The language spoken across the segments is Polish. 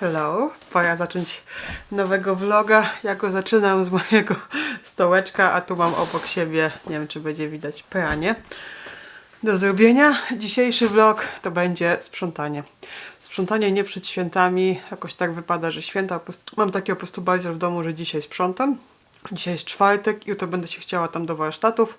Hello, pora zacząć nowego vloga. Ja go zaczynam z mojego stołeczka, a tu mam obok siebie, nie wiem czy będzie widać, pranie do zrobienia. Dzisiejszy vlog to będzie sprzątanie. Sprzątanie nie przed świętami, jakoś tak wypada, że święta. Mam prostu bajzel w domu, że dzisiaj sprzątam. Dzisiaj jest czwartek, jutro będę się chciała tam do warsztatów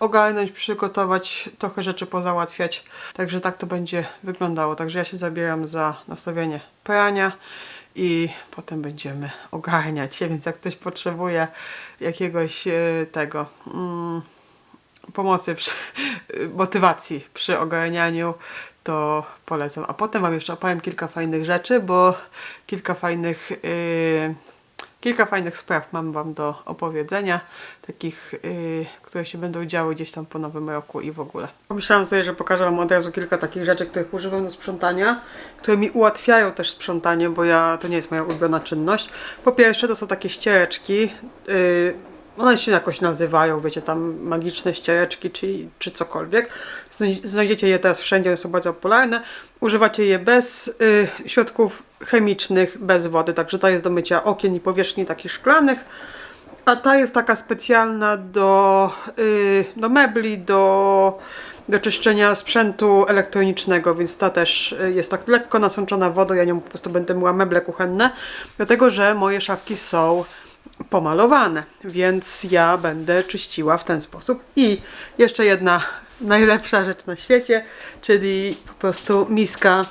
ogarnąć, przygotować, trochę rzeczy pozałatwiać. Także tak to będzie wyglądało. Także ja się zabieram za nastawienie prania i potem będziemy ogarniać się, więc jak ktoś potrzebuje jakiegoś yy, tego mm, pomocy, przy, motywacji przy ogarnianiu, to polecam. A potem Wam jeszcze opowiem kilka fajnych rzeczy, bo kilka fajnych, yy, kilka fajnych spraw mam Wam do opowiedzenia, takich, yy, które się będą działy gdzieś tam po nowym roku i w ogóle. Pomyślałam sobie, że pokażę Wam od razu kilka takich rzeczy, których używam do sprzątania, które mi ułatwiają też sprzątanie, bo ja, to nie jest moja ulubiona czynność. Po pierwsze to są takie ściereczki, yy, one się jakoś nazywają, wiecie, tam magiczne ściereczki czy, czy cokolwiek. Znaj- Znajdziecie je teraz wszędzie, one są bardzo popularne. Używacie je bez y, środków chemicznych, bez wody, także ta jest do mycia okien i powierzchni takich szklanych. A ta jest taka specjalna do, y, do mebli, do, do czyszczenia sprzętu elektronicznego, więc ta też y, jest tak lekko nasączona wodą. Ja nią po prostu będę myła meble kuchenne, dlatego że moje szafki są pomalowane, więc ja będę czyściła w ten sposób. I jeszcze jedna najlepsza rzecz na świecie, czyli po prostu miska,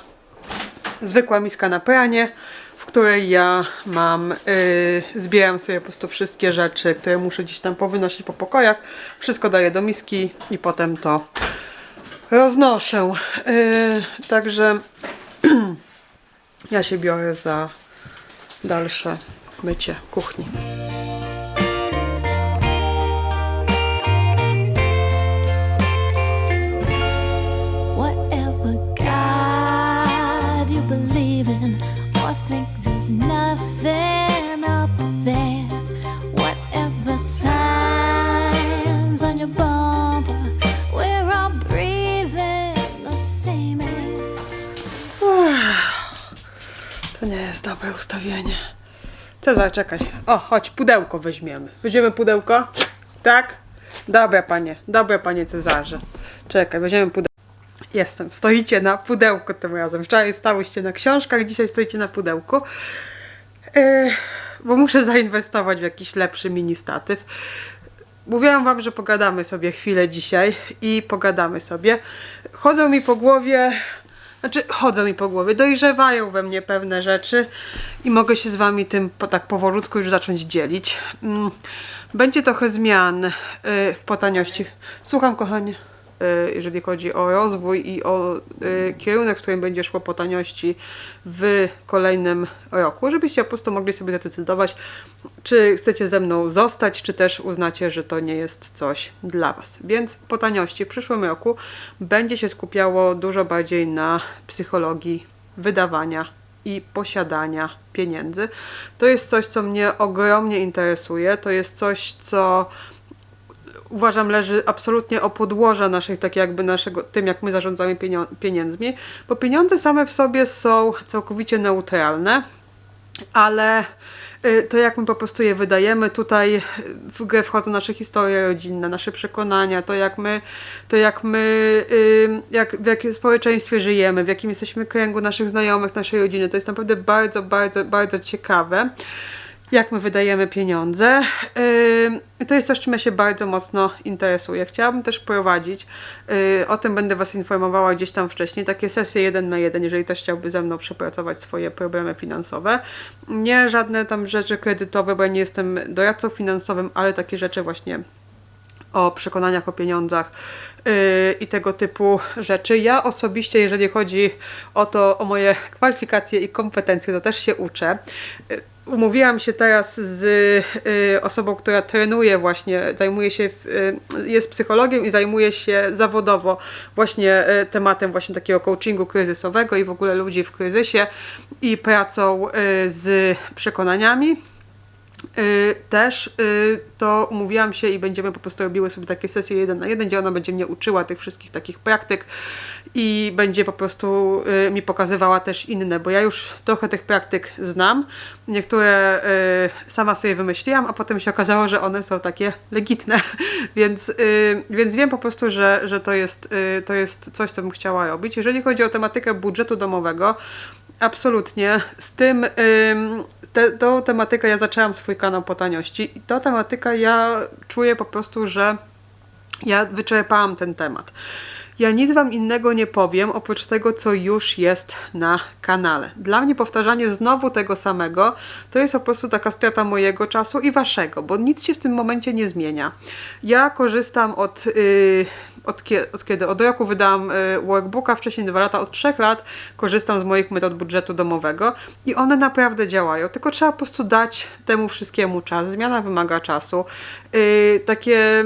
zwykła miska na pranie, w której ja mam, yy, zbieram sobie po prostu wszystkie rzeczy, które muszę gdzieś tam powynosić po pokojach. Wszystko daję do miski i potem to roznoszę. Yy, także ja się biorę za dalsze mycie kuchni. Cezar, czekaj. O, chodź, pudełko weźmiemy. Weźmiemy pudełko? Tak? Dobra, panie. Dobra, panie Cezarze. Czekaj, weźmiemy pudełko. Jestem. Stoicie na pudełku tym razem. Wczoraj stałyście na książkach, dzisiaj stoicie na pudełku. Yy, bo muszę zainwestować w jakiś lepszy mini statyw. Mówiłam wam, że pogadamy sobie chwilę dzisiaj i pogadamy sobie. Chodzą mi po głowie, znaczy chodzą mi po głowie, dojrzewają we mnie pewne rzeczy i mogę się z wami tym po, tak powolutku już zacząć dzielić. Mm, Będzie trochę zmian y, w potaniości. Słucham, kochanie. Y, Jeżeli chodzi o rozwój i o y, kierunek, w którym będzie szło po taniości w kolejnym roku, żebyście po prostu mogli sobie zadecydować, czy chcecie ze mną zostać, czy też uznacie, że to nie jest coś dla Was. Więc po taniości w przyszłym roku będzie się skupiało dużo bardziej na psychologii wydawania i posiadania pieniędzy. To jest coś, co mnie ogromnie interesuje. To jest coś, co uważam leży absolutnie o podłoża naszych, tak jakby naszego, tym jak my zarządzamy pieniędzmi, bo pieniądze same w sobie są całkowicie neutralne, ale y, to jak my po prostu je wydajemy, tutaj w grę wchodzą nasze historie rodzinne, nasze przekonania, to jak my, to jak my, y, jak, w jakim społeczeństwie żyjemy, w jakim jesteśmy kręgu naszych znajomych, naszej rodziny, to jest naprawdę bardzo, bardzo, bardzo ciekawe jak my wydajemy pieniądze. Yy, To jest coś, czym ja się bardzo mocno interesuję. Chciałabym też prowadzić, yy, o tym będę Was informowała gdzieś tam wcześniej, takie sesje jeden na jeden, jeżeli ktoś chciałby ze mną przepracować swoje problemy finansowe. Nie żadne tam rzeczy kredytowe, bo ja nie jestem doradcą finansowym, ale takie rzeczy właśnie o przekonaniach o pieniądzach i tego typu rzeczy. Ja osobiście, jeżeli chodzi o to, o moje kwalifikacje i kompetencje, to też się uczę. Yy, Umówiłam się teraz z y, osobą, która trenuje właśnie, zajmuje się, y, jest psychologiem i zajmuje się zawodowo właśnie y, tematem właśnie takiego coachingu kryzysowego i w ogóle ludzi w kryzysie i pracą y, z przekonaniami. Y, też y, to umówiłam się i będziemy po prostu robiły sobie takie sesje jeden na jeden, gdzie ona będzie mnie uczyła tych wszystkich takich praktyk i będzie po prostu y, mi pokazywała też inne, bo ja już trochę tych praktyk znam. Niektóre y, sama sobie wymyśliłam, a potem się okazało, że one są takie legitne, więc, y, więc wiem po prostu, że, że to, jest, y, to jest coś, co bym chciała robić. Jeżeli chodzi o tematykę budżetu domowego, Absolutnie. Z tym, ym, te, tą tematykę ja zaczęłam swój kanał po taniości i ta tematyka ja czuję po prostu, że ja wyczerpałam ten temat. Ja nic Wam innego nie powiem, oprócz tego, co już jest na kanale. Dla mnie powtarzanie znowu tego samego to jest po prostu taka strata mojego czasu i Waszego, bo nic się w tym momencie nie zmienia. Ja korzystam od. Yy, od, kie, od kiedy? Od roku wydałam y, workbooka, wcześniej dwa lata, od trzech lat korzystam z moich metod budżetu domowego i one naprawdę działają, tylko trzeba po prostu dać temu wszystkiemu czas. Zmiana wymaga czasu. Y, takie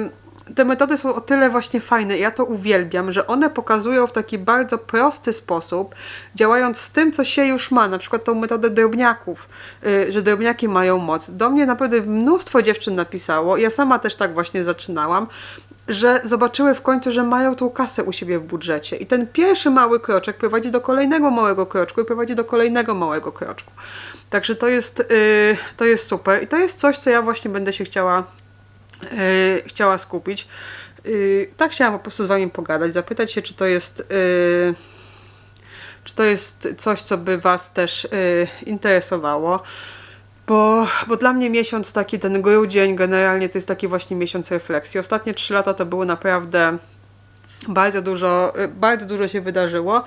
te metody są o tyle właśnie fajne, ja to uwielbiam, że one pokazują w taki bardzo prosty sposób, działając z tym, co się już ma, na przykład tą metodę drobniaków, yy, że drobniaki mają moc. Do mnie naprawdę mnóstwo dziewczyn napisało, ja sama też tak właśnie zaczynałam, że zobaczyły w końcu, że mają tą kasę u siebie w budżecie. I ten pierwszy mały kroczek prowadzi do kolejnego małego kroczku i prowadzi do kolejnego małego kroczku. Także to jest, yy, to jest super i to jest coś, co ja właśnie będę się chciała chciała skupić. Yy, tak chciałam po prostu z Wami pogadać, zapytać się, czy to jest. Yy, czy to jest coś, co by Was też interesowało? Bo, bo dla mnie miesiąc taki, ten grudzień, generalnie to jest taki właśnie miesiąc refleksji. Ostatnie trzy lata to było naprawdę bardzo dużo, bardzo dużo się wydarzyło.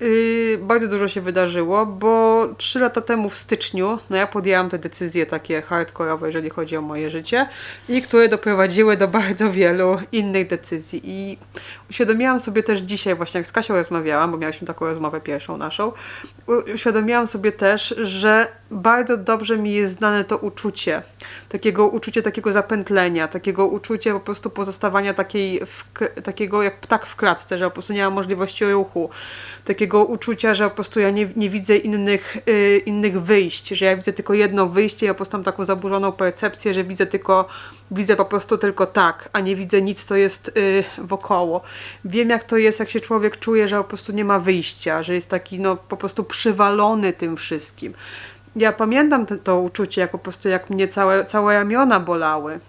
Yy, bardzo dużo się wydarzyło, bo trzy lata temu w styczniu, no ja podjęłam te decyzje takie hardkorowe, jeżeli chodzi o moje życie i które doprowadziły do bardzo wielu innych decyzji. I uświadomiłam sobie też dzisiaj, właśnie jak z Kasią rozmawiałam, bo miałyśmy taką rozmowę pierwszą naszą, uświadomiłam sobie też, że bardzo dobrze mi jest znane to uczucie, takiego uczucie takiego zapętlenia, takiego uczucie po prostu pozostawania takiej takiego jak ptak w klatce, że po prostu nie mam możliwości ruchu, takiego uczucia, że po prostu ja nie, nie widzę innych, y, innych wyjść, że ja widzę tylko jedno wyjście, ja po prostu mam taką zaburzoną percepcję, że widzę tylko, widzę po prostu tylko tak, a nie widzę nic, co jest y, wokoło. Wiem jak to jest, jak się człowiek czuje, że po prostu nie ma wyjścia, że jest taki no po prostu przywalony tym wszystkim. Ja pamiętam te, to uczucie, jak po prostu jak mnie całe, całe ramiona bolały.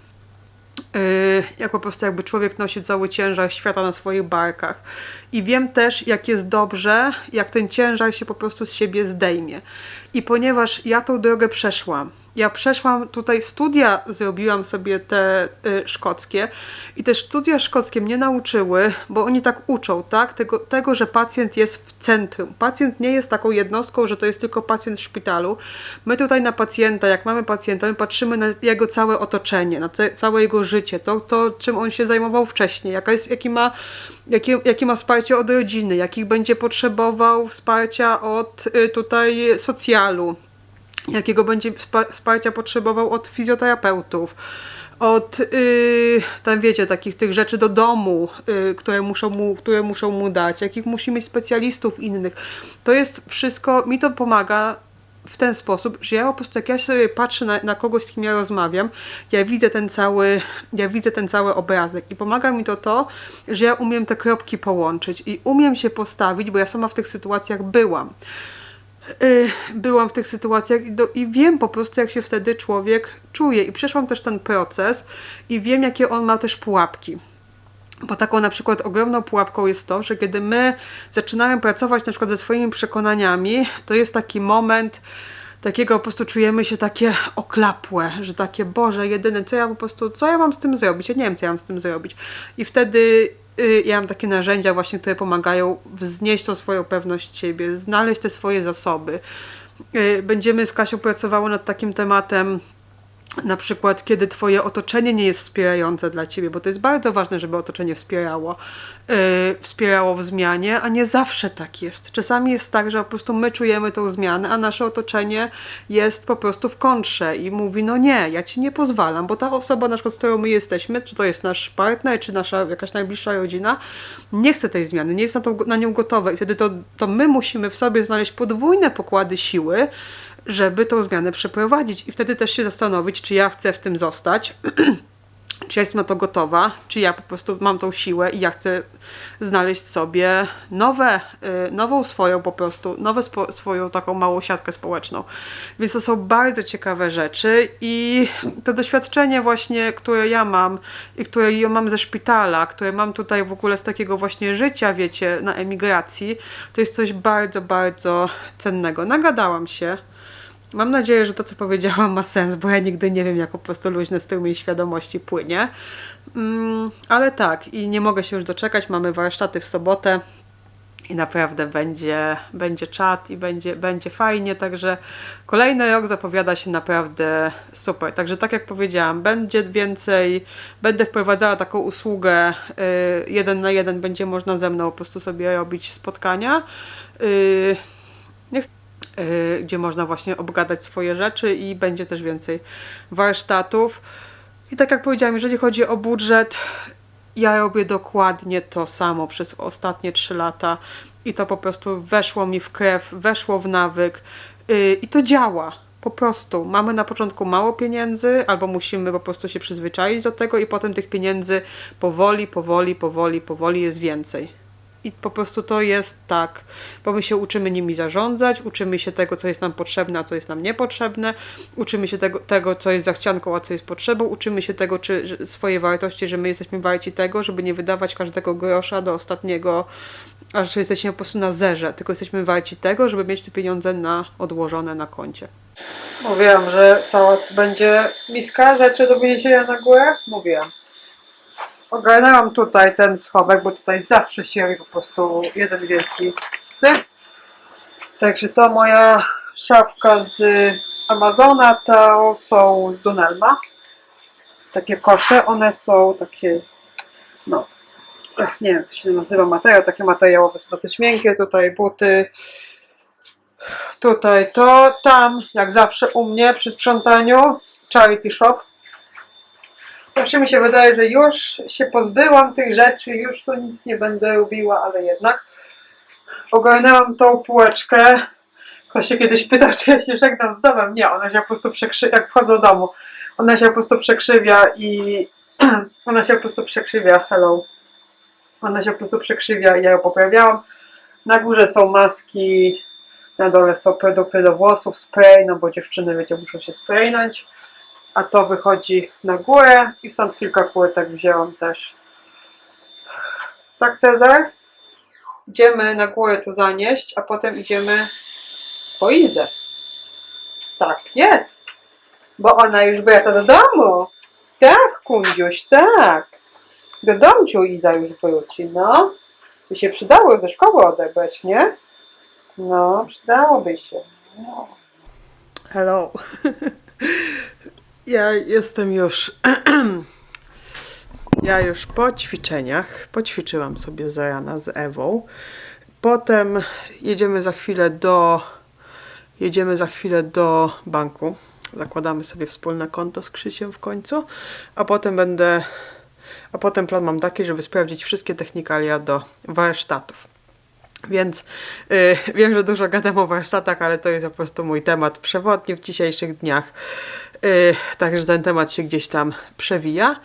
Yy, jak po prostu jakby człowiek nosi cały ciężar świata na swoich barkach. I wiem też, jak jest dobrze, jak ten ciężar się po prostu z siebie zdejmie. I ponieważ ja tą drogę przeszłam, ja przeszłam tutaj studia, zrobiłam sobie te y, szkockie i te studia szkockie mnie nauczyły, bo oni tak uczą, tak? Tego, tego, że pacjent jest w centrum. Pacjent nie jest taką jednostką, że to jest tylko pacjent w szpitalu. My tutaj na pacjenta, jak mamy pacjenta, my patrzymy na jego całe otoczenie, na całe jego życie, to, to czym on się zajmował wcześniej, jaka jest, jaki ma, jakie, jakie ma wsparcie od rodziny, jakich będzie potrzebował wsparcia od y, tutaj socjalu jakiego będzie wspa- wsparcia potrzebował od fizjoterapeutów, od yy, tam wiecie, takich tych rzeczy do domu, yy, które, muszą mu, które muszą mu dać, jakich musi mieć specjalistów innych. To jest wszystko, mi to pomaga w ten sposób, że ja po prostu jak ja sobie patrzę na, na kogoś, z kim ja rozmawiam, ja widzę ten cały, ja widzę ten cały obrazek i pomaga mi to to, że ja umiem te kropki połączyć i umiem się postawić, bo ja sama w tych sytuacjach byłam byłam w tych sytuacjach i, do, i wiem po prostu, jak się wtedy człowiek czuje. I przeszłam też ten proces i wiem, jakie on ma też pułapki. Bo taką na przykład ogromną pułapką jest to, że kiedy my zaczynamy pracować na przykład ze swoimi przekonaniami, to jest taki moment takiego po prostu czujemy się takie oklapłe, że takie Boże, jedyne co ja po prostu, co ja mam z tym zrobić? Ja nie wiem, co ja mam z tym zrobić. I wtedy y, ja mam takie narzędzia właśnie, które pomagają wznieść tą swoją pewność siebie, znaleźć te swoje zasoby. Y, Będziemy z Kasią pracowały nad takim tematem, na przykład, kiedy twoje otoczenie nie jest wspierające dla ciebie, bo to jest bardzo ważne, żeby otoczenie wspierało, yy, wspierało w zmianie, a nie zawsze tak jest. Czasami jest tak, że po prostu my czujemy tą zmianę, a nasze otoczenie jest po prostu w kontrze i mówi, no nie, ja ci nie pozwalam, bo ta osoba, na przykład, z którą my jesteśmy, czy to jest nasz partner, czy nasza jakaś najbliższa rodzina, nie chce tej zmiany, nie jest na, to, na nią gotowa i wtedy to, to my musimy w sobie znaleźć podwójne pokłady siły, żeby tą zmianę przeprowadzić i wtedy też się zastanowić, czy ja chcę w tym zostać, czy ja jestem na to gotowa, czy ja po prostu mam tą siłę i ja chcę znaleźć sobie nowe, y, nową swoją po prostu, nowe spo, swoją taką małą siatkę społeczną. Więc to są bardzo ciekawe rzeczy i to doświadczenie właśnie, które ja mam i które ja mam ze szpitala, które mam tutaj w ogóle z takiego właśnie życia, wiecie, na emigracji, to jest coś bardzo, bardzo cennego. Nagadałam się. Mam nadzieję, że to, co powiedziałam, ma sens, bo ja nigdy nie wiem, jak po prostu luźny strumień świadomości płynie. Mm, ale tak, i nie mogę się już doczekać. Mamy warsztaty w sobotę i naprawdę będzie, będzie czat i będzie, będzie fajnie. Także kolejny rok zapowiada się naprawdę super. Także, tak jak powiedziałam, będzie więcej, będę wprowadzała taką usługę y, jeden na jeden, będzie można ze mną po prostu sobie robić spotkania. Y, nie chcę y, gdzie można właśnie obgadać swoje rzeczy i będzie też więcej warsztatów. I tak jak powiedziałam, jeżeli chodzi o budżet, ja robię dokładnie to samo przez ostatnie 3 lata i to po prostu weszło mi w krew, weszło w nawyk yy, i to działa. Po prostu mamy na początku mało pieniędzy, albo musimy po prostu się przyzwyczaić do tego, i potem tych pieniędzy powoli, powoli, powoli, powoli jest więcej. I po prostu to jest tak, bo my się uczymy nimi zarządzać, uczymy się tego, co jest nam potrzebne, a co jest nam niepotrzebne, uczymy się tego, tego co jest zachcianką, a co jest potrzebą, uczymy się tego, czy swoje wartości, że my jesteśmy warci tego, żeby nie wydawać każdego grosza do ostatniego, aż jesteśmy po prostu na zerze, tylko jesteśmy warci tego, żeby mieć te pieniądze na, odłożone na koncie. Mówiłam, że cała będzie miska rzeczy do wyniesienia na górę. Mówiłam. Ogarnęłam tutaj ten schowek, bo tutaj zawsze się robi po prostu jeden wielki syp. Także to moja szafka z Amazona, to są z Dunelma. Takie kosze, one są takie, no, nie wiem, to się nazywa materiał, takie materiałowe są dosyć miękkie. Tutaj buty, tutaj to, tam, jak zawsze u mnie przy sprzątaniu, charity shop. Zawsze mi się wydaje, że już się pozbyłam tych rzeczy, już to nic nie będę robiła, ale jednak ogarnęłam tą półeczkę. Ktoś się kiedyś pytał, czy ja się żegnam z domem. Nie, ona się po prostu przekrzywia, jak wchodzę do domu. Ona się po prostu przekrzywia i ona się po prostu przekrzywia, hello. Ona się po prostu przekrzywia i ja ją poprawiałam. Na górze są maski, na dole są produkty do włosów, spray, no bo dziewczyny, wiecie, muszą się spraynąć a to wychodzi na górę i stąd kilka kółek wzięłam też. Tak, Cezar? Idziemy na górę to zanieść, a potem idziemy po Izę. Tak jest, bo ona już wraca do domu. Tak, Kundziuś, tak. Do domciu Iza już wróci, no. By się przydało ze szkoły odebrać, nie? No, przydałoby się. No. Hello. Ja jestem już. ja już po ćwiczeniach. Poćwiczyłam sobie za rana z Ewą. Potem jedziemy za chwilę do. Jedziemy za chwilę do banku. Zakładamy sobie wspólne konto z Krzysiem w końcu. A potem będę. A potem plan mam taki, żeby sprawdzić wszystkie technikalia do warsztatów. Więc y, wiem, że dużo gadam o warsztatach, ale to jest po prostu mój temat przewodni w dzisiejszych dniach. Y, także ten temat się gdzieś tam przewija.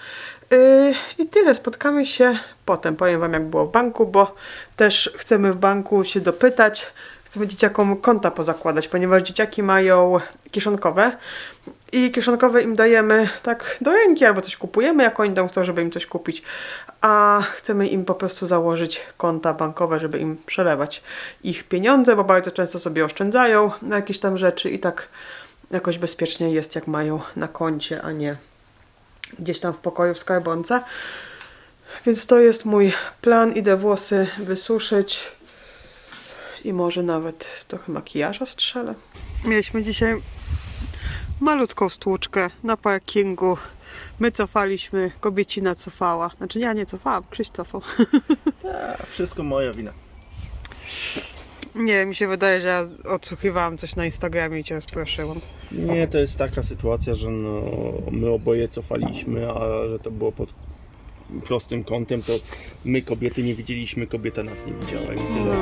Y, I tyle, spotkamy się potem. Powiem Wam, jak było w banku, bo też chcemy w banku się dopytać. Chcemy dzieciakom konta pozakładać, ponieważ dzieciaki mają kieszonkowe i kieszonkowe im dajemy tak do ręki albo coś kupujemy, jak oni tam chcą, żeby im coś kupić, a chcemy im po prostu założyć konta bankowe, żeby im przelewać ich pieniądze, bo bardzo często sobie oszczędzają na jakieś tam rzeczy i tak jakoś bezpiecznie jest, jak mają na koncie, a nie gdzieś tam w pokoju w skarbonce. Więc to jest mój plan. Idę włosy wysuszyć i może nawet trochę makijaża strzelę. Mieliśmy dzisiaj malutką stłuczkę na parkingu. My cofaliśmy, kobiecina cofała. Znaczy ja nie cofałam, Krzyś cofał. A, wszystko moja wina. Nie, mi się wydaje, że ja odsłuchiwałam coś na Instagramie i cię rozproszyłam. Nie, to jest taka sytuacja, że no, my oboje cofaliśmy, a że to było pod prostym kątem, to my kobiety nie widzieliśmy, kobieta nas nie widziała i tyle.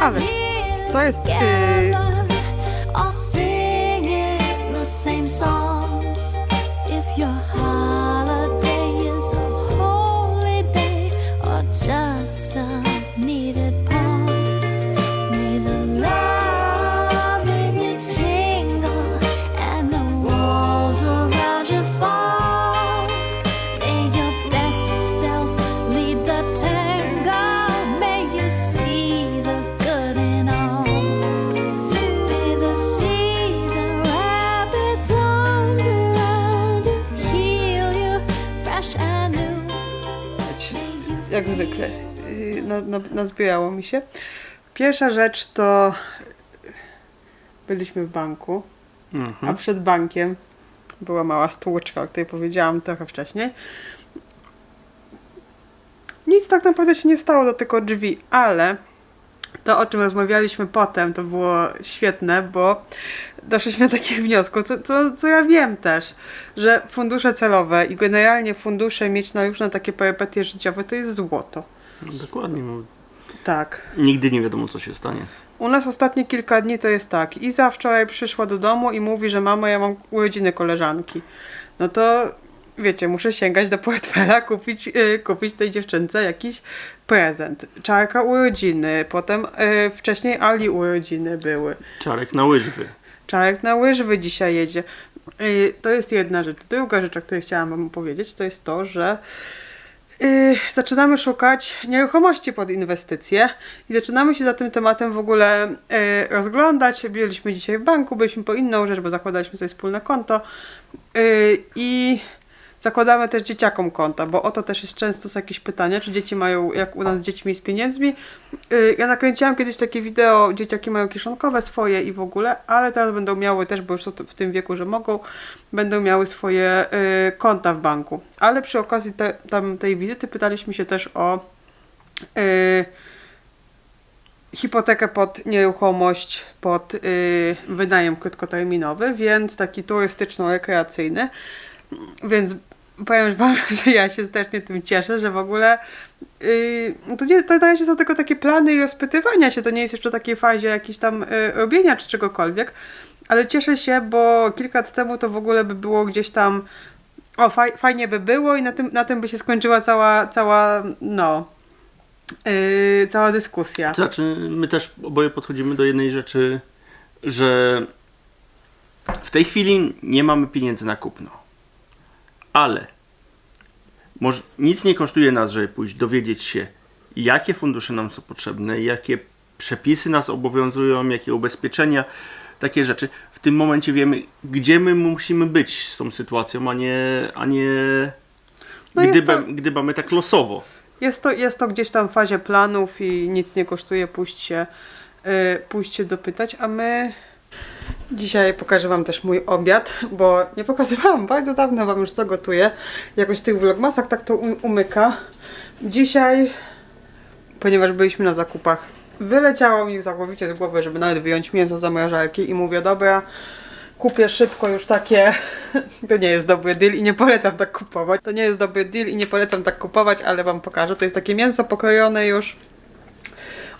Ale to jest yy, Jak zwykle. Yy, nazbierało mi się. Pierwsza rzecz to byliśmy w banku, a Mhm. przed bankiem była mała stłuczka, o której powiedziałam trochę wcześniej. Nic tak naprawdę się nie stało do tylko drzwi, ale to, o czym rozmawialiśmy potem, to było świetne, bo doszliśmy do takich wniosków, co, co, co ja wiem też, że fundusze celowe i generalnie fundusze mieć na różne takie perypetie życiowe to jest złoto. Dokładnie. No. Tak. Nigdy nie wiadomo, co się stanie. U nas ostatnie kilka dni to jest tak. Iza wczoraj przyszła do domu i mówi, że mamo, ja mam urodziny koleżanki. No to wiecie, muszę sięgać do portfela, kupić, yy, kupić tej dziewczynce jakiś prezent. Czarka urodziny, potem yy, wcześniej Ali urodziny były. Czarek na łyżwy. Czarek na łyżwy dzisiaj jedzie. Yy, to jest jedna rzecz. Druga rzecz, o której chciałam wam powiedzieć, to jest to, że yy, zaczynamy szukać nieruchomości pod inwestycje i zaczynamy się za tym tematem w ogóle yy, rozglądać. Byliśmy dzisiaj w banku, byliśmy po inną rzecz, bo zakładaliśmy sobie wspólne konto yy, i zakładamy też dzieciakom konta, bo o to też jest często są jakieś pytania, czy dzieci mają, jak u nas dziećmi z pieniędzmi. Yy, Ja nakręciłam kiedyś takie wideo, dzieciaki mają kieszonkowe swoje i w ogóle, ale teraz będą miały też, bo już są w tym wieku, że mogą, będą miały swoje yy, konta w banku. Ale przy okazji te, tam tej wizyty pytaliśmy się też o yy, hipotekę pod nieruchomość, pod wynajem krótkoterminowy, więc taki turystyczno-rekreacyjny. Więc powiem wam, że ja się strasznie tym cieszę, że w ogóle yy, to, nie, to na razie są tylko takie plany i rozpytywania się, to nie jest jeszcze w takiej fazie jakiejś tam yy, robienia czy czegokolwiek, ale cieszę się, bo kilka lat temu to w ogóle by było gdzieś tam o, faj, fajnie by było i na tym, na tym by się skończyła cała, cała no, yy, cała dyskusja. Znaczy, my też oboje podchodzimy do jednej rzeczy, że w tej chwili nie mamy pieniędzy na kupno. Ale może, nic nie kosztuje nas, żeby pójść dowiedzieć się, jakie fundusze nam są potrzebne, jakie przepisy nas obowiązują, jakie ubezpieczenia, takie rzeczy. W tym momencie wiemy, gdzie my musimy być z tą sytuacją, a nie, a nie No gdyby, to- gdybamy tak losowo. Jest to, jest to gdzieś tam w fazie planów i nic nie kosztuje pójść się, yy, pójść się dopytać, a my dzisiaj pokażę Wam też mój obiad, bo nie pokazywałam bardzo dawno Wam już co gotuję. Jakoś w tych vlogmasach tak to um- umyka. Dzisiaj, ponieważ byliśmy na zakupach, wyleciało mi całkowicie z głowy, żeby nawet wyjąć mięso z zamrażarki i mówię, dobra, kupię szybko już takie. To nie jest dobry deal i nie polecam tak kupować. To nie jest dobry deal i nie polecam tak kupować, ale wam pokażę. To jest takie mięso pokrojone już.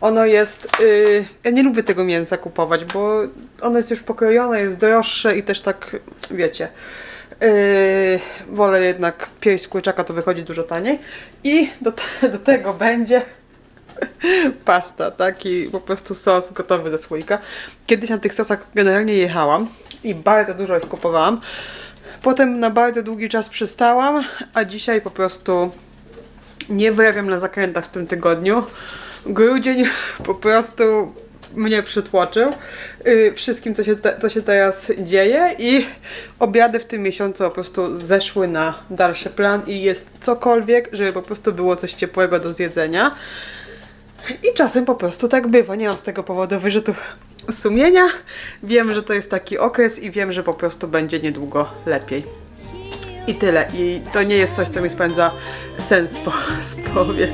Ono jest. Yy, ja nie lubię tego mięsa kupować, bo ono jest już pokrojone, jest droższe i też tak, wiecie. Yy, wolę jednak pierś z kurczaka, to wychodzi dużo taniej. I do, te, do tego będzie pasta, taki po prostu sos gotowy ze słoika. Kiedyś na tych sosach generalnie jechałam i bardzo dużo ich kupowałam. Potem na bardzo długi czas przystałam, a dzisiaj po prostu nie wyrabiam na zakrętach w tym tygodniu. Grudzień po prostu mnie przytłoczył yy, wszystkim, co się, te, co się teraz dzieje i obiady w tym miesiącu po prostu zeszły na dalszy plan i jest cokolwiek, żeby po prostu było coś ciepłego do zjedzenia. I czasem po prostu tak bywa. Nie mam z tego powodu wyrzutów sumienia. Wiem, że to jest taki okres i wiem, że po prostu będzie niedługo lepiej. I tyle. I to nie jest coś, co mi spędza sens po spowie.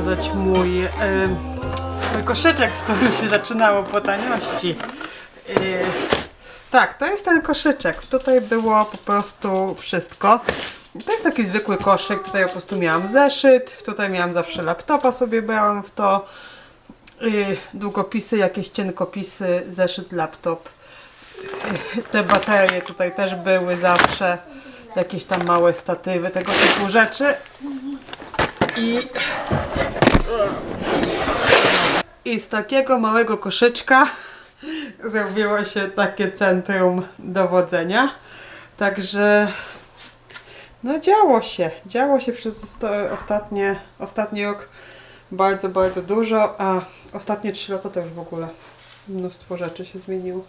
Pokazać mój, em, mój koszyczek, w którym się zaczynało po taniości. E, tak, to jest ten koszyczek. Tutaj było po prostu wszystko. To jest taki zwykły koszyk. Tutaj po prostu miałam zeszyt. Tutaj miałam zawsze laptopa sobie brałam w to. Y, długopisy, jakieś cienkopisy, zeszyt, laptop. Te baterie tutaj też były zawsze. Jakieś tam małe statywy, tego typu rzeczy. I i z takiego małego koszyczka zrobiło się takie centrum dowodzenia. Także no działo się. Działo się przez osta- ostatnie, ostatni rok bardzo, bardzo dużo, a ostatnie 3 lata to już w ogóle mnóstwo rzeczy się zmieniło.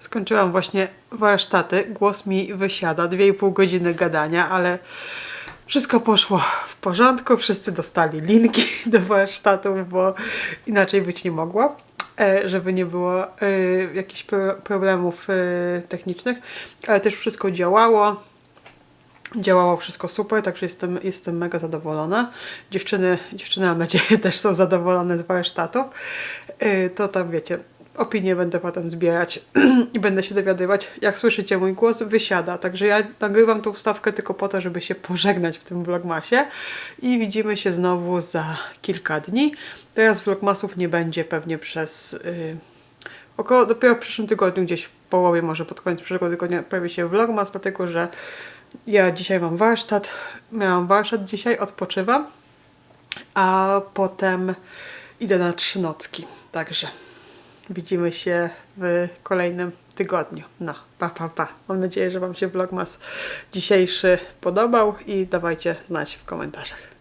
Skończyłam właśnie warsztaty. Głos mi wysiada. 2,5 godziny gadania, ale wszystko poszło w porządku. Wszyscy dostali linki do warsztatów, bo inaczej być nie mogło. E, żeby nie było e, jakichś pro- problemów e, technicznych, ale też wszystko działało. Działało wszystko super, także jestem, jestem mega zadowolona. Dziewczyny, dziewczyny mam nadzieję też są zadowolone z warsztatów. To tam wiecie, opinie będę potem zbierać i będę się dowiadywać. Jak słyszycie, mój głos wysiada, także ja nagrywam tą wstawkę tylko po to, żeby się pożegnać w tym vlogmasie i widzimy się znowu za kilka dni. Teraz vlogmasów nie będzie pewnie przez... Yy, Około dopiero w przyszłym tygodniu, gdzieś w połowie, może pod koniec przyszłego tygodnia pojawi się vlogmas, dlatego że ja dzisiaj mam warsztat, miałam warsztat dzisiaj, odpoczywam, a potem idę na trzy nocki. Także widzimy się w kolejnym tygodniu. No, pa, pa, pa. Mam nadzieję, że Wam się vlogmas dzisiejszy podobał i dawajcie znać w komentarzach.